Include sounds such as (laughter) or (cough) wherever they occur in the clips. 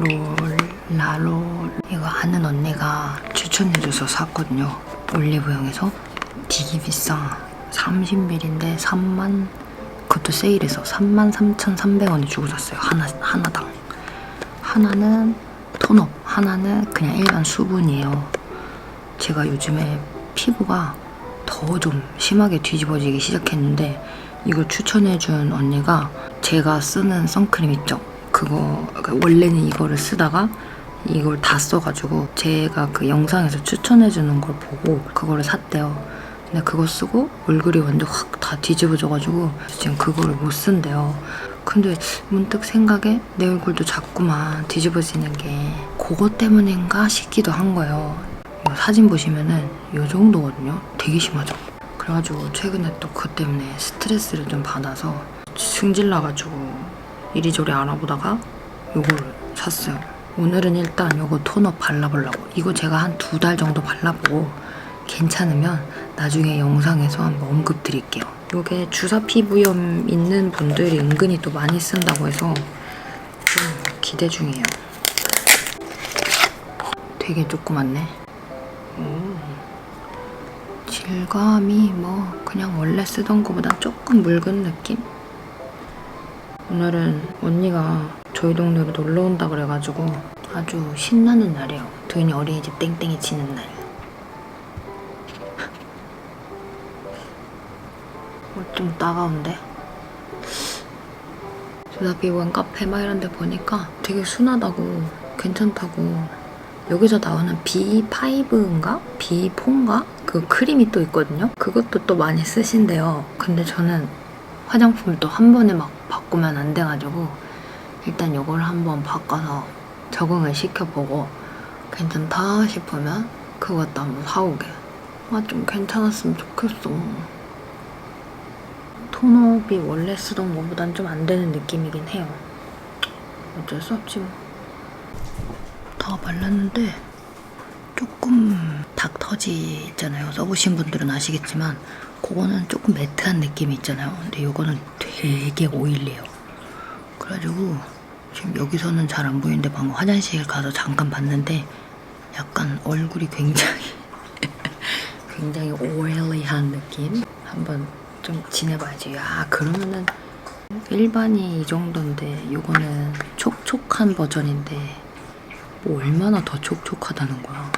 롤, 라롤. 이거 아는 언니가 추천해줘서 샀거든요. 올리브영에서. 되게 비싸. 30ml인데 3만, 그것도 세일해서 33,300원에 주고 샀어요. 하나, 하나당. 하나는 톤업, 하나는 그냥 일반 수분이에요. 제가 요즘에 피부가 더 좀 심하게 뒤집어지기 시작했는데 이걸 추천해준 언니가 제가 쓰는 선크림 있죠? 그거 그 원래는 이거를 쓰다가 이걸 다 써가지고 제가 그 영상에서 추천해주는 걸 보고 그거를 샀대요. 근데 그거 쓰고 얼굴이 완전 확 다 뒤집어져가지고 지금 그거를 못 쓴대요. 근데 문득 생각에 내 얼굴도 자꾸만 뒤집어지는 게 그것 때문인가 싶기도 한 거예요. 사진 보시면은 이 정도거든요. 되게 심하죠. 그래가지고 최근에 또 그것 때문에 스트레스를 좀 받아서 승질 나가지고 이리저리 알아보다가 요거를 샀어요. 오늘은 일단 요거 톤업 발라보려고. 이거 제가 한 두 달 정도 발라보고 괜찮으면 나중에 영상에서 한번 언급 드릴게요. 요게 주사 피부염 있는 분들이 은근히 또 많이 쓴다고 해서 좀 기대 중이에요. 되게 조그맣네. 오. 질감이 뭐 그냥 원래 쓰던 거보다 조금 묽은 느낌? 오늘은 언니가 저희 동네로 놀러 온다 그래가지고 아주 신나는 날이에요. 도인이 어린이집 땡땡이 치는 날. 어, 좀 따가운데? 주사비원 카페 막 이런 데 보니까 되게 순하다고 괜찮다고 여기서 나오는 B5인가? B4인가? 그 크림이 또 있거든요? 그것도 또 많이 쓰신대요. 근데 저는 화장품을 또 한 번에 막 바꾸면 안 돼가지고 일단 이걸 한번 바꿔서 적응을 시켜보고 괜찮다 싶으면 그것도 한번 사오게. 아, 좀 괜찮았으면 좋겠어. 톤업이 원래 쓰던 것보단 좀 안 되는 느낌이긴 해요. 어쩔 수 없지 뭐. 다 발랐는데 조금 닥터지 있잖아요. 써보신 분들은 아시겠지만 그거는 조금 매트한 느낌이 있잖아요. 근데 이거는 되게 오일리해요. 그래가지고 지금 여기서는 잘 안 보이는데 방금 화장실 가서 잠깐 봤는데 약간 얼굴이 굉장히 (laughs) 굉장히 오일리한 느낌. 한번 좀 지내봐야지. 야 그러면은 일반이 이 정도인데 이거는 촉촉한 버전인데 뭐 얼마나 더 촉촉하다는 거야.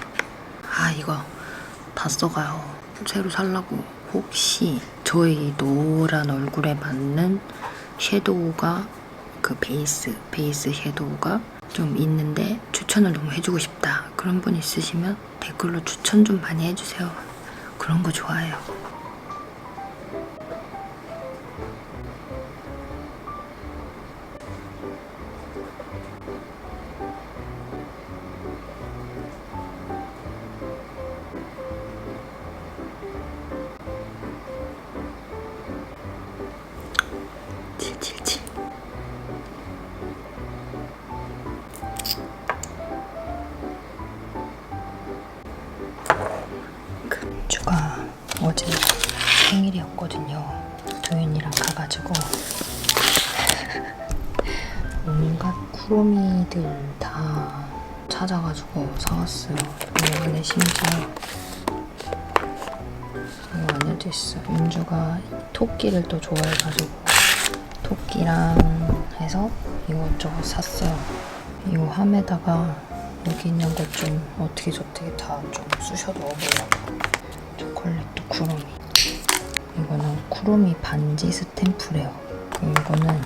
아 이거 다 써가요. 새로 살라고 혹시 저희 노란 얼굴에 맞는 섀도우가 그 베이스 베이스 섀도우가 좀 있는데 추천을 너무 해주고 싶다 그런 분 있으시면 댓글로 추천 좀 많이 해주세요. 그런 거 좋아해요. 어제 생일이었거든요. 도윤이랑 가가지고 (laughs) 온갖 쿠로미들 다 찾아가지고 사왔어요. 이 안에 심지어 이거 안에도 있어. 윤주가 토끼를 또 좋아해가지고 토끼랑 해서 이것저것 샀어요. 이 함에다가 여기 있는 것 좀 어떻게 저떻게 다 좀 쑤셔 넣어보려고. 쿠로미. 이거는 쿠로미 반지 스탬프래요. 이거는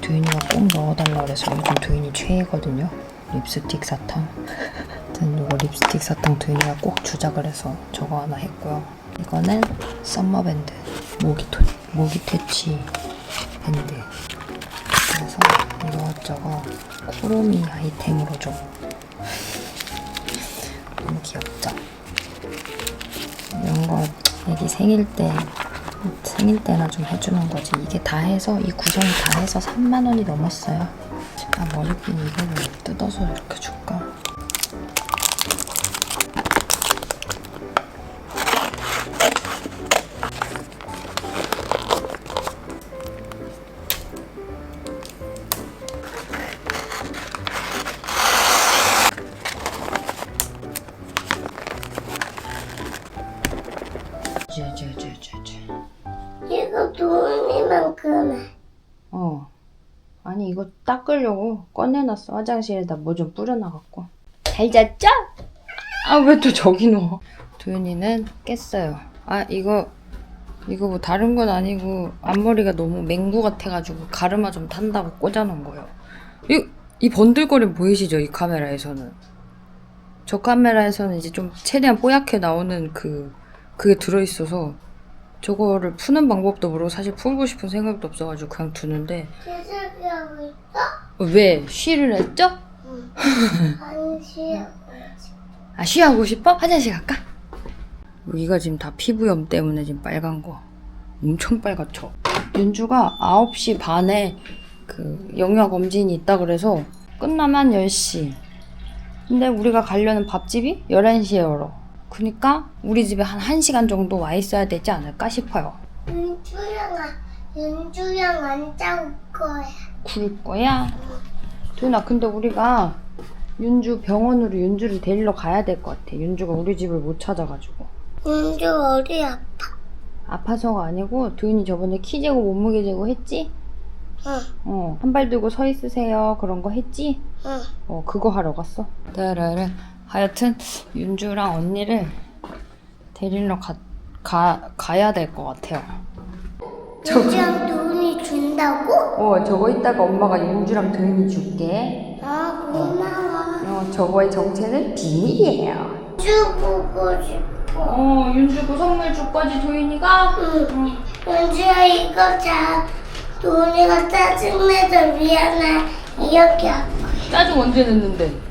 두인이가 꼭 넣어달라 그래서 요즘 두인이 최애거든요. 립스틱 사탕. (laughs) 아무튼 이거 립스틱 사탕 두인이가 꼭 주자 그래서 저거 하나 했고요. 이거는 썸머밴드 모기 토 모기 퇴치 밴드. 그래서 이것저것 쿠로미 아이템으로 좀 (laughs) 너무 귀엽죠? 이런 거 애기 생일 때 생일 때나 좀 해주는 거지. 이게 다 해서 이 구성이 다 해서 3만 원이 넘었어요. 아 머리핀 이거를 뜯어서 이렇게 줄까? 해. 어. 아니 이거 닦으려고 꺼내놨어 화장실에다 뭐 좀 뿌려놔갖고. 잘 잤죠? 아 왜 또 저기 누워? 도윤이는 깼어요. 아 이거 이거 뭐 다른 건 아니고 앞머리가 너무 맹구 같아가지고 가르마 좀 탄다고 꽂아놓은 거예요. 이, 이 번들거림 보이시죠? 이 카메라에서는. 저 카메라에서는 이제 좀 최대한 뽀얗게 나오는 그 그게 들어있어서 저거를 푸는 방법도 모르고 사실 풀고 싶은 생각도 없어가지고 그냥 두는데 계속 하고 있어? 왜 쉬를 했죠? 응. 안 (laughs) 쉬어. 아 쉬하고 싶어? 화장실 갈까? 여기가 지금 다 피부염 때문에 지금 빨간 거 엄청 빨갛죠 윤주가 9시 반에 그 영유아 검진이 있다 그래서 끝나면 10시 근데 우리가 가려는 밥집이 11시에 열어 그니까 우리 집에 한 1시간 정도 와 있어야 되지 않을까 싶어요 윤주랑 안, 윤주랑 안 짜올 거야. 굴 거야? 도윤아 근데 우리가 윤주 병원으로 윤주를 데리러 가야 될 것 같아 윤주가 우리 집을 못 찾아가지고 윤주 어디 아파? 아파서가 아니고 도윤이 저번에 키 재고 몸무게 재고 했지? 응, 어, 한 발 들고 서 있으세요. 그런 거 했지? 응. 어, 그거 하러 갔어. 따라라. 하여튼 윤주랑 언니를 데리러 가, 가, 가야 될 것 같아요. 윤주랑 도훈이 준다고? 어, 저거 이따가 엄마가 윤주랑 도윤이 줄게. 아, 고마워. 어, 저거의 정체는 비밀이에요. 윤주 보고 싶어. 어, 윤주 그 선물 줄 거지, 도윤이가? 응. 윤주야, 이거 자. 도훈이가 짜증내서 미안해. 이렇게 하고. 짜증 언제 냈는데?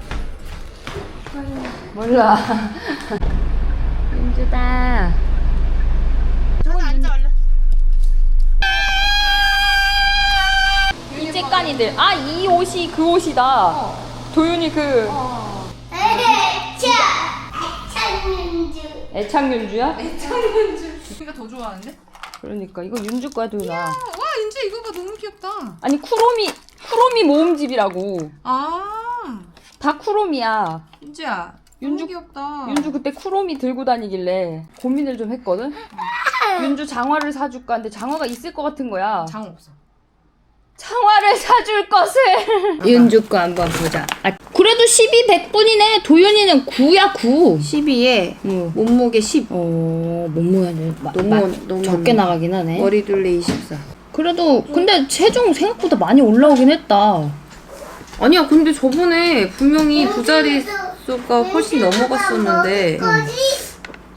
몰라. (laughs) 윤주다. 일제까니들. 아, 이 옷이 그 옷이다. 도윤이 그! 윤주. 애착윤주야? 우리가 더 좋아하는데? 그러니까 이거 윤주 거야, 도윤아. 와 인제 이거 봐 너무 귀엽다. 아니 쿠로미 쿠로미 모음집이라고. 아 다 쿠로미야. 인지야. 윤주- 윤주 귀엽다. 윤주 그때 쿠로미 들고 다니길래 고민을 좀 했거든. 윤주 장화를 사줄까? 근데 장화가 있을 것 같은 거야. 장 없어. 장화를 사줄 것을. (laughs) 윤주 거 한번 보자. 아, 그래도 12 100분이네. 도윤이는 9야 9. 12에 어, 몸무게 10 어 몸무게는 마- 너무- 마- 너무 적게 안 나가긴 하네. 머리둘레 24 그래도 근데 체중 생각보다 많이 올라오긴 했다. 아니야 근데 저번에 분명히 두 자 릿수가 훨씬 넘어갔었는데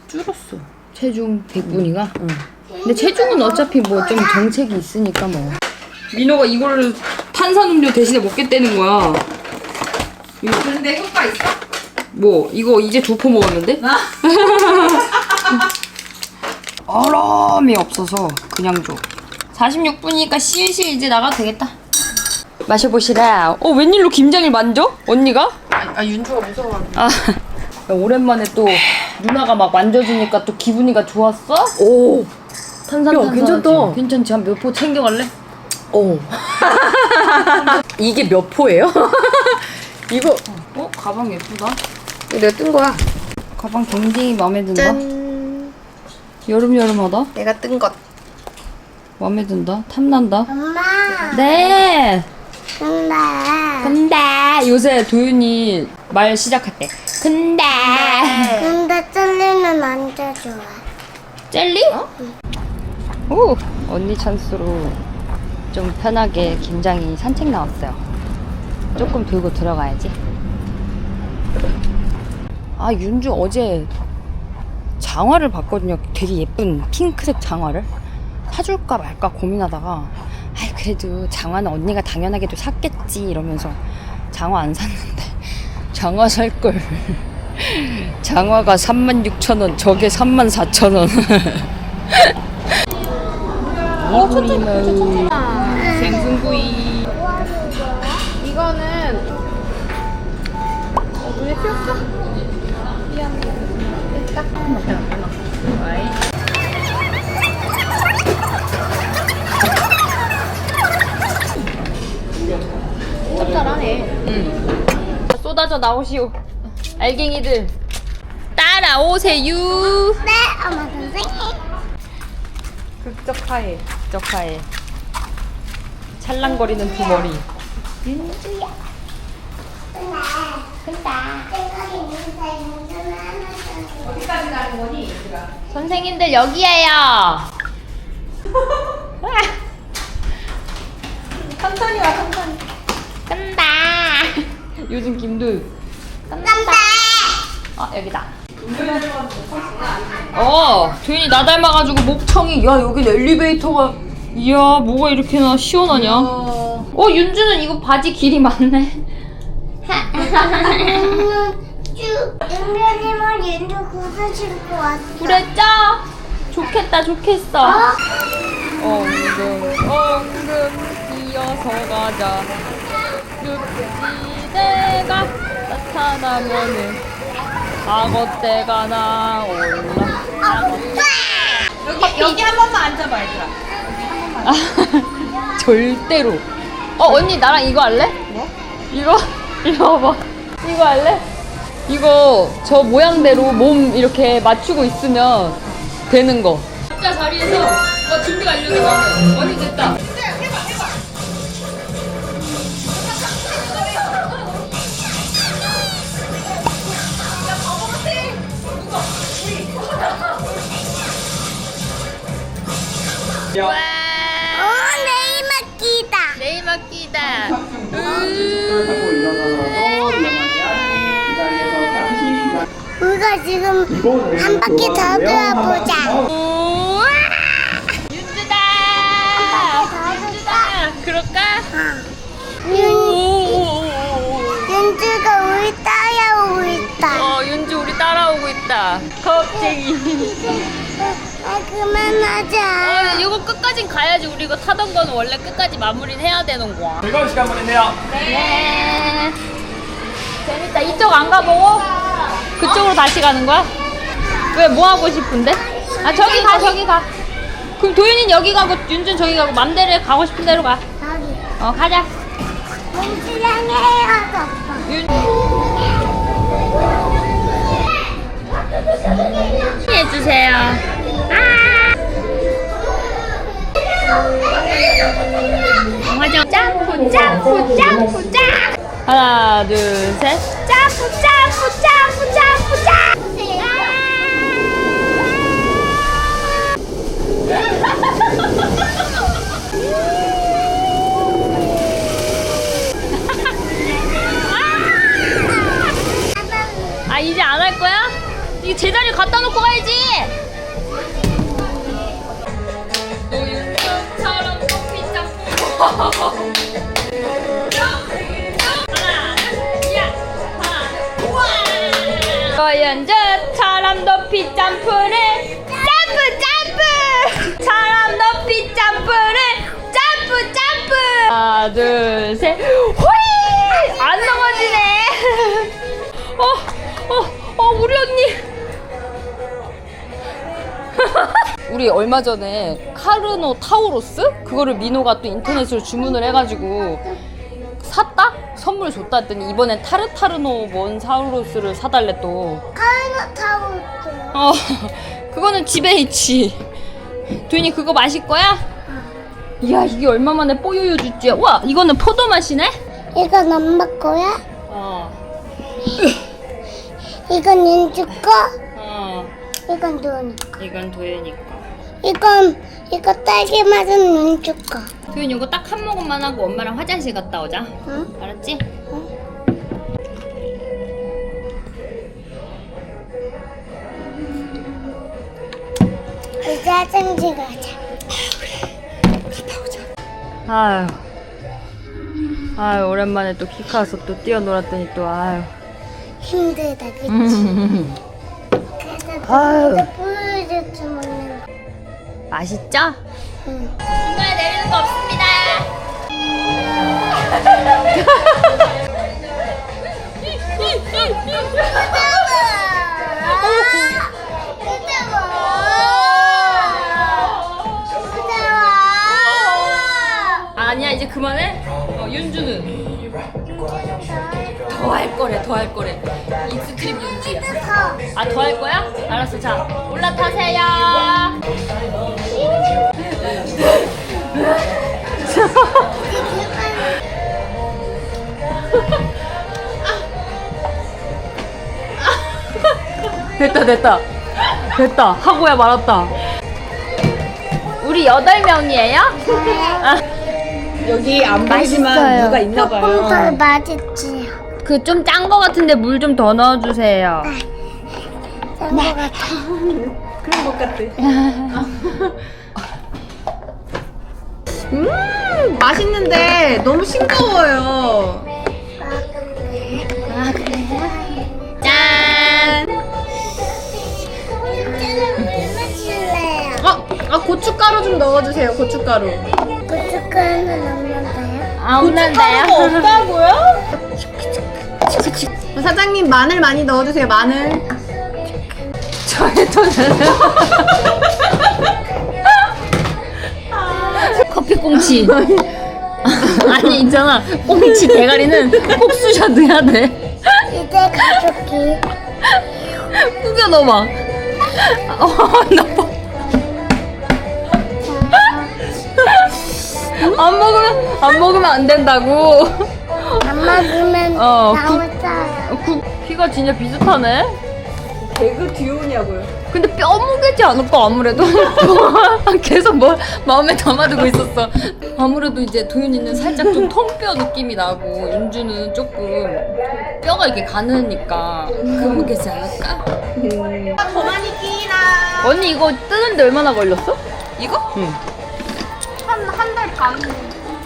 줄었어 체중 100분이가? 응. 근데 체중은 어차피 뭐 좀 정책이 있으니까 뭐. 민호가 이거를 탄산음료 대신에 먹겠다는 거야. 근데 효과 있어? 뭐 이거 이제 두 포 먹었는데? (laughs) 얼음이 없어서 그냥 줘. 46분이니까 실실 이제 나가도 되겠다. 마셔보시라. 어 웬일로 김장일 만져? 언니가? 아, 아 윤주가 무서워. 아 오랜만에 또 누나가 막 만져주니까 또 기분이가 좋았어? 오 탄산 야, 탄산 괜찮다. 괜찮지 한 몇 포 챙겨갈래? 어 (laughs) 이게 몇 포예요? (laughs) 이거 어 가방 예쁘다. 내가 뜬 거야 가방 굉장히 마음에 든다. 짠 여름 여름하다. 내가 뜬 것 마음에 든다. 탐난다. 엄마, 네. 근데. 근데 요새 도윤이 말 시작할 때 근데 근데 찔리면 언제 좋아? 젤리? 오 언니 찬스로 좀 편하게 김장이 산책 나왔어요. 조금 들고 들어가야지. 아 윤주 어제 장화를 봤거든요. 되게 예쁜 핑크색 장화를 사줄까 말까 고민하다가 아이 그래도 장화는 언니가 당연하게도 샀겠지 이러면서 장화 안 샀는데 (laughs) 장화 살 걸. (laughs) 장화가 36,000원, 저게 34,000원. 이구리마을 (laughs) 생선구이. 이거는 어, 눈에 띄었어? 쏟아져 나오시오. 알갱이들. 따라오세요. 네, 엄마 선생님. 극적하에 극적하에 찰랑거리는 두 머리 윤주는 하나 어디까지 가는 거니? 선생님들 여기에요 (laughs) 천천히 와 천천히. 간다 요즘 김도 간다. 어 여기다 어 도현이 나 닮아가지고 목청이 야 여긴 엘리베이터가 이야 뭐가 이렇게나 시원하냐 어 윤주는 이거 바지 길이 많네 윤주. 윤주님은 윤주 구두 신고 왔어. 그랬죠? 좋겠다 좋겠어 엉금 엉금 이어서 가자 육지 대가 나타나면은 악어떼가 나올라. 여기 여기 한 번만 앉아봐 얘들아. (laughs) 절대로. 어 언니 나랑 이거 할래? 뭐? 이거? (laughs) 이거 봐 이거 할래? 이거 저 모양대로 몸 이렇게 맞추고 있으면 되는 거. 각자 자리에서 어 준비 완료돼 나는 언니 됐다 어, 내일 맡기다. 내일 맡기다 우리가 지금 한 바퀴 더 돌아보자. 우와! 윤주다! 윤주다! 그럴까? 윤, 오! 윤주가 우리 따라오고 있다. 어, 윤주 우리 따라오고 있다. 겁쟁이. (laughs) 아, 그만하자. 어, 이거 끝까진 가야지. 우리 이거 타던 거는 원래 끝까지 마무리는 해야 되는 거야. 즐거운 시간 보내세요. 네. 재밌다. 이쪽 안 가보고? 그쪽으로 다시 가는 거야? 왜, 뭐 하고 싶은데? 아, 저기 가, 저기 가. 그럼 도윤이는 여기 가고, 윤준 저기 가고, 맘대로 해. 가고 싶은 대로 가. 저기. 어, 가자. 윤주랑 헤어졌어. 윤... 해주세요. 짬 하나 둘 셋 짬뿌 짬뿌 짬뿌 짬뿌 짬아 이제 안 할 거야? 이거 제자리 갖다 놓고 가야지. 노윤정처럼 높이 점프를 점프 점프. 처럼 높이 점프를 점프 점프. 하나 둘 셋. 호이 안 넘어지네. 어, 어, 어, 우리 언니. (laughs) 우리 얼마 전에 카르노 타우로스 그거를 민호가 또 인터넷으로 주문을 해가지고 샀다? 선물 줬다 했더니 이번엔 타르타르노 몬사우루스를 사달래 또. 타고 있어. 어, 그거는 집에 있지. 도인이 그거 마실 거야? 이야 이게 얼마 만에 뽀요요 주지야. 와 이거는 포도 맛이네? 이건 엄마 거야? 어, 이건 윤주 거? 어, 이건 거. 이건 도현이 거. 이건 이거 딸기 맛은 윤주 거. 도현 이거 딱 한 모금만 하고 엄마랑 화장실 갔다 오자. 응? 알았지? 이제 화장실 가자. 아유. 아유 오랜만에 또 키카와서 또 뛰어놀았더니 또 아유. 힘들다, 그치? 음. 그래서 아유. 먹는 거. 맛있죠? 응. 중간에 내리는 거 없습니다. 아니야 이제 그만해. 어, 윤주는 더 할 거래 더 할 거래 익스트림 윤지야 아 더 할 거야? 알았어 자 올라타세요 (laughs) 됐다 됐다 됐다 하고야 말았다 우리 여덟 명이에요? 네. 아, 여기 안 보이지만 누가 있나 봐요. 볶음탕 맛있지. 그 좀 짠 거 같은데 물 좀 더 넣어주세요 짠거 같아. 그런 것 같아. (laughs) 음 맛있는데 너무 싱거워요. 아 그래요? 짠? 어, 아 고춧가루 좀 넣어주세요. 고춧가루. 고춧가루는 없는데요? 아 고춧가루가 없다고요? (laughs) 사장님 마늘 많이 넣어주세요. 마늘. 저의 돈은 커피 꽁치. 아니 있잖아. 꽁치 대가리는 꼭 쑤셔 넣어야 돼. 이제 가족이. 구겨 넣어봐. 어, 넣어 안 먹으면 안 먹으면 안 된다고 안 먹으면 어, 나오잖아요. 구, 피가 진짜 비슷하네 개그 듀오냐고요. 근데 뼈 무게지 않을까 아무래도 (laughs) 계속 뭐 마음에 담아두고 있었어 아무래도 이제 도윤이는 살짝 좀 통뼈 느낌이 나고 윤주는 조금 뼈가 이렇게 가느니까 그 무게지 않을까 더 많이 끼나. 언니 이거 뜨는데 얼마나 걸렸어? 이거? 응. 한 한 달 반.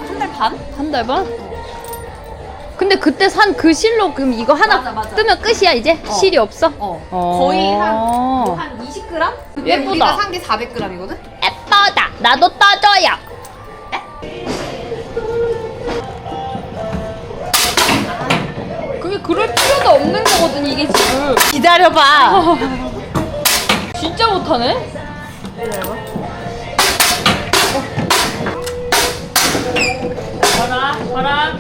한 달 반? 한 달 반? 근데 그때 산 그 실로 그럼 이거 하나 맞아, 맞아. 뜨면 끝이야 이제? 실이 없어? 어. 어. 거의 한, 한 20g? 근데 예쁘다. 우리가 산 게 400g이거든? 예뻐다 나도 떠줘요 그게 그럴 필요도 없는 거거든 이게 지금 기다려봐 (laughs) 진짜 못하네 봐라 봐라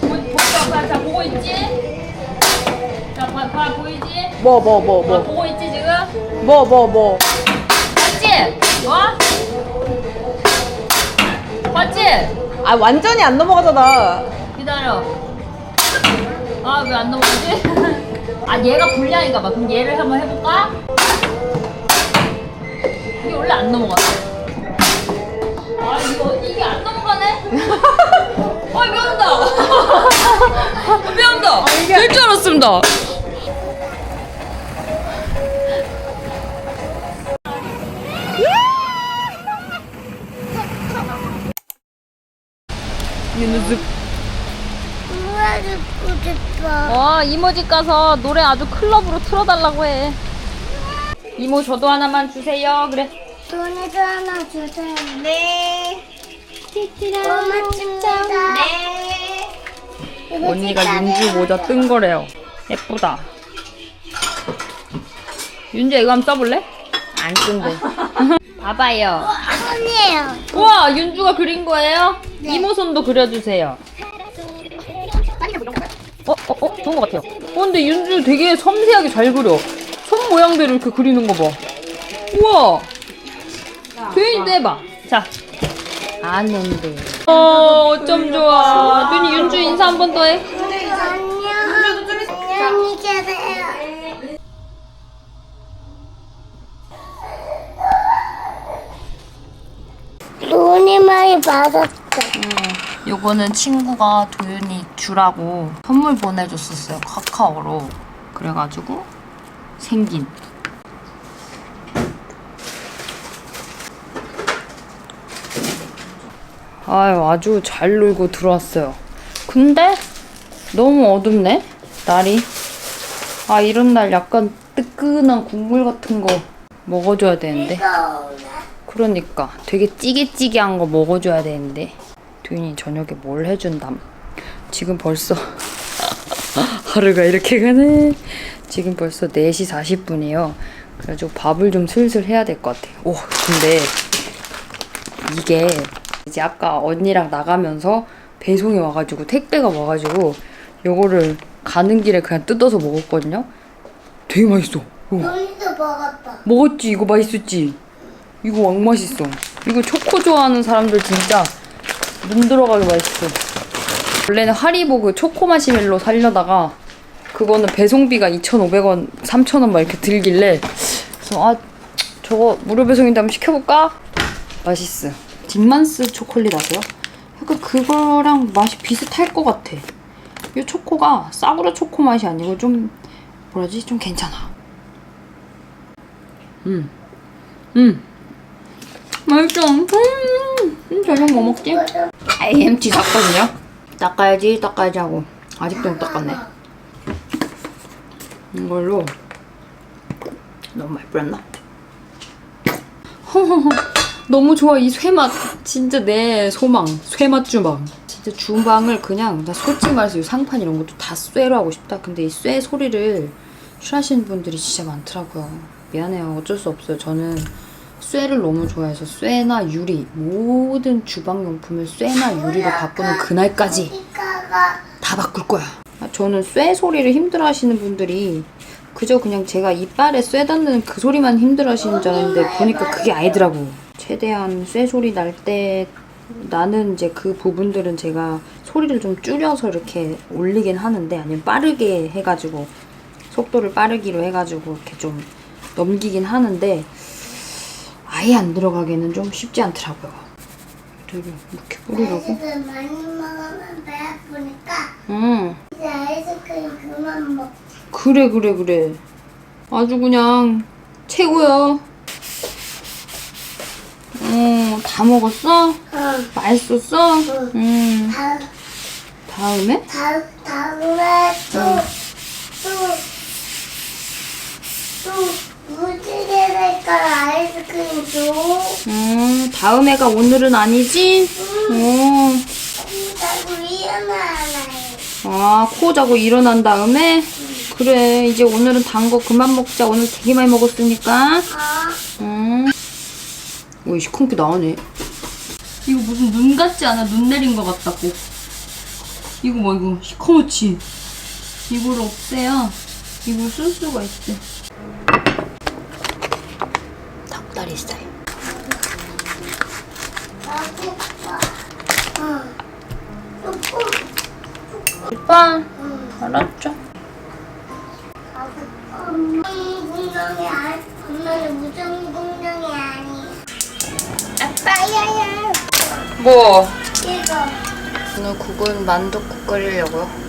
보, 보자 봐, 자 보고 있지? 자 봐, 봐 보이지? 뭐, 뭐, 뭐, 봐, 보고 있지 지금? 뭐, 뭐, 뭐. 봤지? 뭐? 봤지? 아, 완전히 안 넘어가잖아. 기다려. 아, 왜 안 넘어가지? (laughs) 아, 얘가 불량인가 봐. 그럼 얘를 한번 해볼까? 이게 원래 안 넘어가네. 아, 이거, 이게 안 넘어가네? (laughs) (laughs) 아, 미안합니다. 미안합니다. 될 줄 알았습니다. 이모 집 가서 노래 아주 클럽으로 틀어달라고 해 이모 저도 하나만 주세요 그래 돈에도 하나 주세요. 네. 고맙습니다. 네. 언니가 윤주 모자 뜬 거래요 예쁘다 윤주야 이거 한번 써볼래? 안 쓴대 (laughs) 봐봐요 손이에요. 우와 윤주가 그린 거예요? 이모 손도 그려주세요 어? 어? 어? 좋은 거 같아요 어 근데 윤주 되게 섬세하게 잘 그려 손 모양대로 이렇게 그리는 거 봐 우와 도현이도 해봐 자 아는데 어 어쩜 좋아 도현이 윤주 인사 한 번 더 해 안녕. 안녕히 계세요. 눈이 많이 맞았다. 요거는 친구가 도윤이 주라고 선물 보내줬었어요 카카오로. 그래가지고 생긴. 아유 아주 잘 놀고 들어왔어요. 근데 너무 어둡네 날이. 아 이런 날 약간 뜨끈한 국물 같은 거 먹어줘야 되는데. 그러니까 되게 찌개찌개한 거 먹어줘야 되는데. 도윤이 저녁에 뭘 해준담 지금 벌써 (laughs) 하루가 이렇게 가네. 지금 벌써 4시 40분이에요. 그래가지고 밥을 좀 슬슬 해야 될 것 같아요. 오 근데 이게 이제 아까 언니랑 나가면서 배송이 와가지고 택배가 와가지고 요거를 가는 길에 그냥 뜯어서 먹었거든요. 되게 맛있어. 어. 눈이도 먹었다. 먹었지? 이거 맛있었지? 이거 왕 맛있어. 이거 초코 좋아하는 사람들 진짜 눈 들어가게 맛있어 원래는 하리보 그 초코 마시멜로 살려다가 그거는 배송비가 2,500원, 3,000원 막 이렇게 들길래 그래서 아 저거 무료 배송인데 한번 시켜볼까? 맛있어. 딥만스 초콜릿 아세요? 약간 그거랑 맛이 비슷할 것 같아. 이 초코가 싸구려 초코 맛이 아니고 좀 뭐라지? 좀 괜찮아. 음, 음, 맛있어. 음, 음, 저녁 뭐 먹지? IMT 샀거든요. 닦아야지, 닦아야지 하고. 아직도 못 닦았네. 이걸로 너무 많이 뿌렸나? (laughs) 너무 좋아 이 쇠맛. 진짜 내 소망 쇠맛 주방. 진짜 주방을 그냥 나 솔직히 말해서 이 상판 이런 것도 다 쇠로 하고 싶다. 근데 이 쇠 소리를 싫어하시는 분들이 진짜 많더라고요. 미안해요. 어쩔 수 없어요. 저는 쇠를 너무 좋아해서 쇠나 유리 모든 주방용품을 쇠나 유리로 바꾸는 그날까지 다 바꿀 거야. 아, 저는 쇠 소리를 힘들어하시는 분들이 그저 그냥 제가 이빨에 쇠 닿는 그 소리만 힘들어하시는 줄 알았는데 보니까 그게 아니더라고. 최대한 쇠 소리 날 때 나는 이제 그 부분들은 제가 소리를 좀 줄여서 이렇게 올리긴 하는데 아니면 빠르게 해가지고 속도를 빠르기로 해가지고 이렇게 좀 넘기긴 하는데 아예 안 들어가기는 좀 쉽지 않더라고요. 되게 이렇게 뿌리라고? 아이스크림 많이 먹으면 배 아프니까 응. 이제 아이스크림 그만 먹. 그래 그래 그래 아주 그냥 최고야 어 다 먹었어? 응. 맛있었어? 음 다 다음에? 다 다음에 또 또 또 색깔 아이스크림 줘. 음 다음에가 오늘은 아니지? 어. 자꾸 일어나요. 아, 코 자고 일어난 다음에? 그래, 이제 오늘은 단 거 그만 먹자. 오늘 되게 많이 먹었으니까. 아, 음. 오, 시큼게 나오네. 이거 무슨 눈 같지 않아? 눈 내린 것 같다고. 이거 뭐, 이거 시커멓지? 이걸 없애야 이걸 쓸 수가 있대. 닭다리 스타일. 맛있어. 응. 조금 오빠, 알았죠? 무슨 공룡이 아니, 엄마는 무슨 공룡이 아니. 아빠 야야. 뭐? 이거. 오늘 국은 만두국 끓이려고요.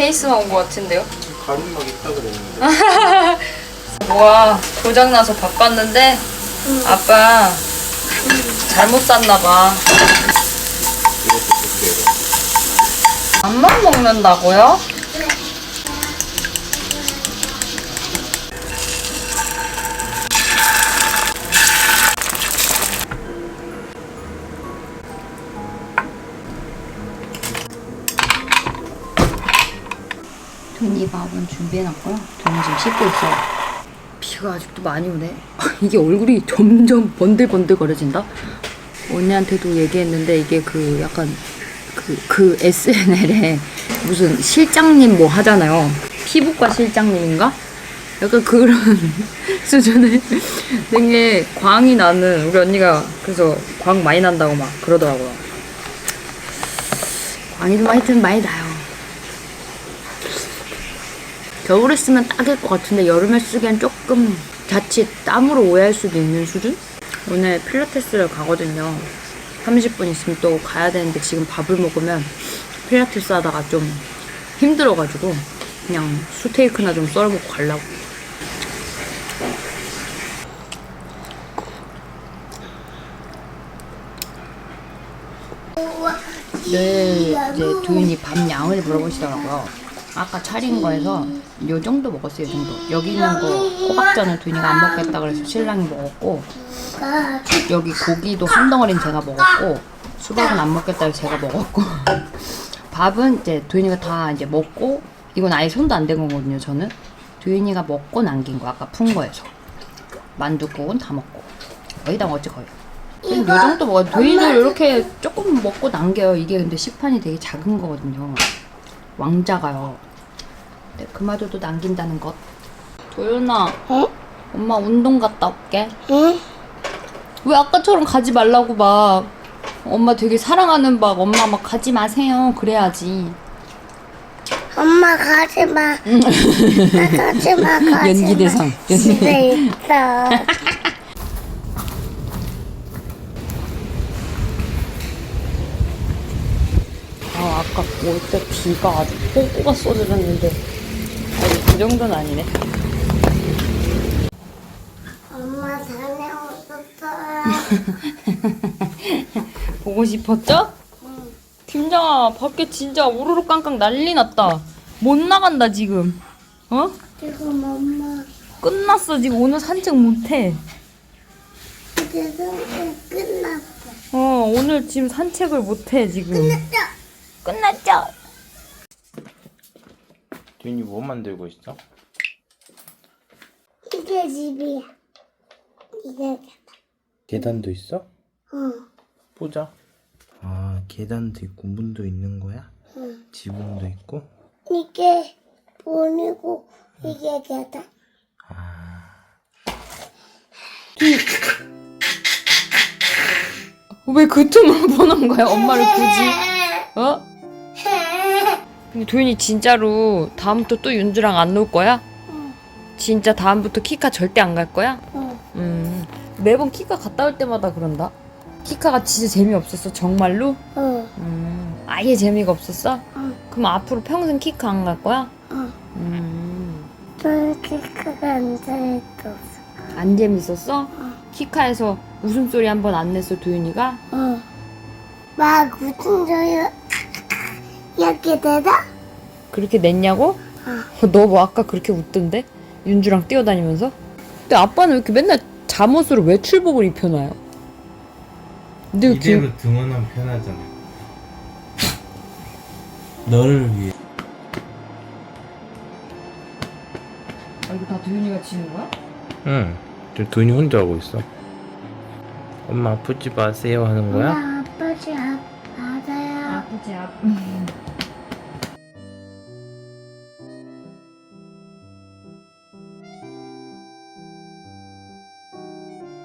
케이스만 온 것 같은데요? 가림막 있다 그랬는데 뭐야 고장나서 바꿨는데 아빠 잘못 샀나봐 이것도 볼게요 밥만 먹는다고요? 돈이 밥은 준비해놨고요. 돈이 지금 씻고 있어요. 비가 아직도 많이 오네. (laughs) 이게 얼굴이 점점 번들번들거려진다. 언니한테도 얘기했는데 이게 그 약간 그, 그 SNL에 무슨 실장님 뭐 하잖아요. 피부과 실장님인가? 약간 그런 (laughs) 수준의 되게 광이 나는 우리 언니가 그래서 광 많이 난다고 막 그러더라고요. 광이 좀 하여튼 많이 나요. 겨울에 쓰면 딱일 것 같은데 여름에 쓰기엔 조금 자칫 땀으로 오해할 수도 있는 수준? 오늘 필라테스를 가거든요. 30분 있으면 또 가야 되는데 지금 밥을 먹으면 필라테스 하다가 좀 힘들어가지고 그냥 스테이크나 좀 썰어 먹고 가려고. 네, 이제 도윤이 밥 양을 물어보시더라고요. 아까 차린 거에서 요 정도 먹었어요, 요 정도. 여기 있는 거 호박전은 도윤이가 안 먹겠다 그래서 신랑이 먹었고 가. 여기 고기도 한 덩어리는 제가 먹었고 수박은 안 먹겠다 해서 제가 먹었고 (laughs) 밥은 이제 도윤이가 다 이제 먹고 이건 아예 손도 안 댄 거거든요, 저는. 도윤이가 먹고 남긴 거 아까 푼 거에서 만두국은 다 먹고 거의 다 먹었지 거의. 이 정도 먹어. 도희도 이렇게 조금 먹고 남겨요. 이게 근데 식판이 되게 작은 거거든요. 왕자가요. 네, 그마저도 남긴다는 것. 도윤아, 응? 엄마 운동 갔다 올게. 응? 왜 아까처럼 가지 말라고 막 엄마 되게 사랑하는 막 엄마 막 가지 마세요 그래야지 엄마 가지 마. 나 가지 마. 가지 (laughs) 연기 마. 대상. 집에 있어. 아 아까 올 때 비가 아주 뽀뽀가 쏟아졌는데 아니 그 정도는 아니네 엄마 다녀오셨어. (laughs) 보고 싶었죠? 김장아 밖에 진짜 우르르 깡깡 난리 났다 못 나간다 지금 어? 지금 엄마 끝났어 지금 오늘 산책 못해 선생 끝났어. 어 오늘 지금 산책을 못해 지금 끝났 죠? 균이 뭐 만들고 있어? 이게 집이야. 이게 계단도 있어? 응. 보자. 아 계단도 있고 문도 있는 거야? 응. 지붕도 있고. 이게 본이고 이게 계단. 왜 그 틈으로 (laughs) 보는 거야 엄마를 굳이 어? 근데 도윤이 진짜로 다음부터 또 윤주랑 안 놀 거야? 응. 진짜 다음부터 키카 절대 안 갈 거야? 응. 음 매번 키카 갔다 올 때마다 그런다 키카가 진짜 재미없었어 정말로? 응. 음 아예 재미가 없었어? 응. 그럼 앞으로 평생 키카 안 갈 거야? 응. 음, 똘키크가 앉아있어. 안 재밌었어? 키카에서 웃음소리 한 번 안 냈어 도윤이가? 응. 막 무슨 소리 야? 이렇게 되다? 그렇게 냈냐고? 너뭐 아까 그렇게 웃던데? 윤주랑 뛰어다니면서? 근데 아빠는 왜 이렇게 맨날 잠옷으로 외출복을 입혀놔요? 근데 이대로 등원하면 편하잖아. 너를 위해. 아, 이거 다 도윤이가 지는 거야? 응. 지금 균이 혼자 하고 있어. 엄마 아프지 마세요 하는 거야? 엄마 아빠지 아, 맞아요. 아프지 아프